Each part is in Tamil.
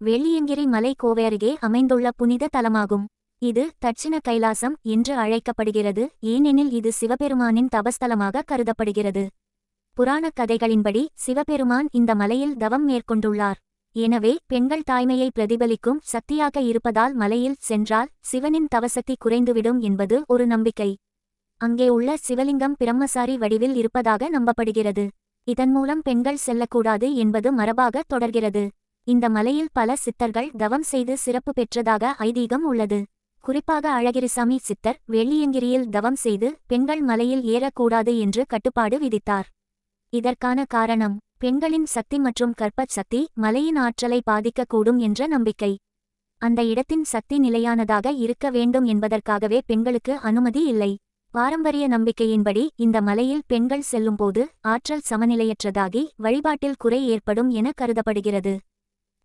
வெள்ளியங்கிரி மலை கோவை அருகே அமைந்துள்ள புனித தலமாகும். இது தட்சிண கைலாசம் என்று அழைக்கப்படுகிறது. ஏனெனில் இது சிவபெருமானின் தபஸ்தலமாக கருதப்படுகிறது. புராணக் கதைகளின்படி சிவபெருமான் இந்த மலையில் தவம் மேற்கொண்டுள்ளார். எனவே பெண்கள் தாய்மையை பிரதிபலிக்கும் சக்தியாக இருப்பதால் மலையில் சென்றால் சிவனின் தவசக்தி குறைந்துவிடும் என்பது ஒரு நம்பிக்கை. அங்கே உள்ள சிவலிங்கம் பிரம்மசாரி வடிவில் இருப்பதாக நம்பப்படுகிறது. இதன் மூலம் பெண்கள் செல்லக்கூடாது என்பது மரபாக தொடர்கிறது. இந்த மலையில் பல சித்தர்கள் தவம் செய்து சிறப்பு பெற்றதாக ஐதீகம் உள்ளது. குறிப்பாக அழகிரிசாமி சித்தர் வெள்ளியங்கிரியில் தவம் செய்து பெண்கள் மலையில் ஏறக்கூடாது என்று கட்டுப்பாடு விதித்தார். இதற்கான காரணம் பெண்களின் சக்தி மற்றும் கற்பச் சக்தி மலையின் ஆற்றலை பாதிக்கக்கூடும் என்ற நம்பிக்கை. அந்த இடத்தின் சக்தி நிலையானதாக இருக்க வேண்டும் என்பதற்காகவே பெண்களுக்கு அனுமதி இல்லை. பாரம்பரிய நம்பிக்கையின்படி இந்த மலையில் பெண்கள் செல்லும்போது ஆற்றல் சமநிலையற்றதாகி வழிபாட்டில் குறை ஏற்படும் என கருதப்படுகிறது.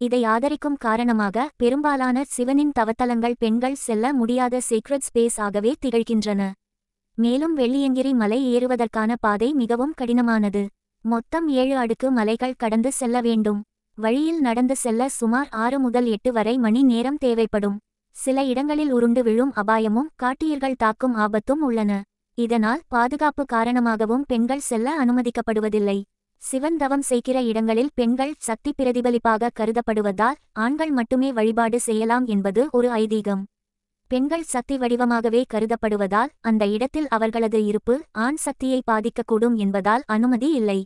இதை ஆதரிக்கும் காரணமாக பெரும்பாலான சிவனின் தவத்தலங்கள் பெண்கள் செல்ல முடியாத சீக்ரெட் ஸ்பேஸ் ஆகவே திகழ்கின்றன. மேலும் வெள்ளியங்கிரி மலை ஏறுவதற்கான பாதை மிகவும் கடினமானது. மொத்தம் ஏழு அடுக்கு மலைகள் கடந்து செல்ல வேண்டும். வழியில் நடந்து செல்ல சுமார் ஆறு முதல் எட்டு வரை மணி நேரம் தேவைப்படும். சில இடங்களில் உருண்டு விழும் அபாயமும் காட்டியர்கள் தாக்கும் ஆபத்தும் உள்ளன. இதனால் பாதுகாப்பு காரணமாகவும் பெண்கள் செல்ல அனுமதிக்கப்படுவதில்லை. சிவன் தவம் செய்கிற இடங்களில் பெண்கள் சக்தி பிரதிபலிப்பாக கருதப்படுவதால் ஆண்கள் மட்டுமே வழிபாடு செய்யலாம் என்பது ஒரு ஐதீகம். பெண்கள் சக்தி வடிவமாகவே கருதப்படுவதால் அந்த இடத்தில் அவர்களது இருப்பு ஆண் சக்தியை பாதிக்கக்கூடும் என்பதால் அனுமதி இல்லை.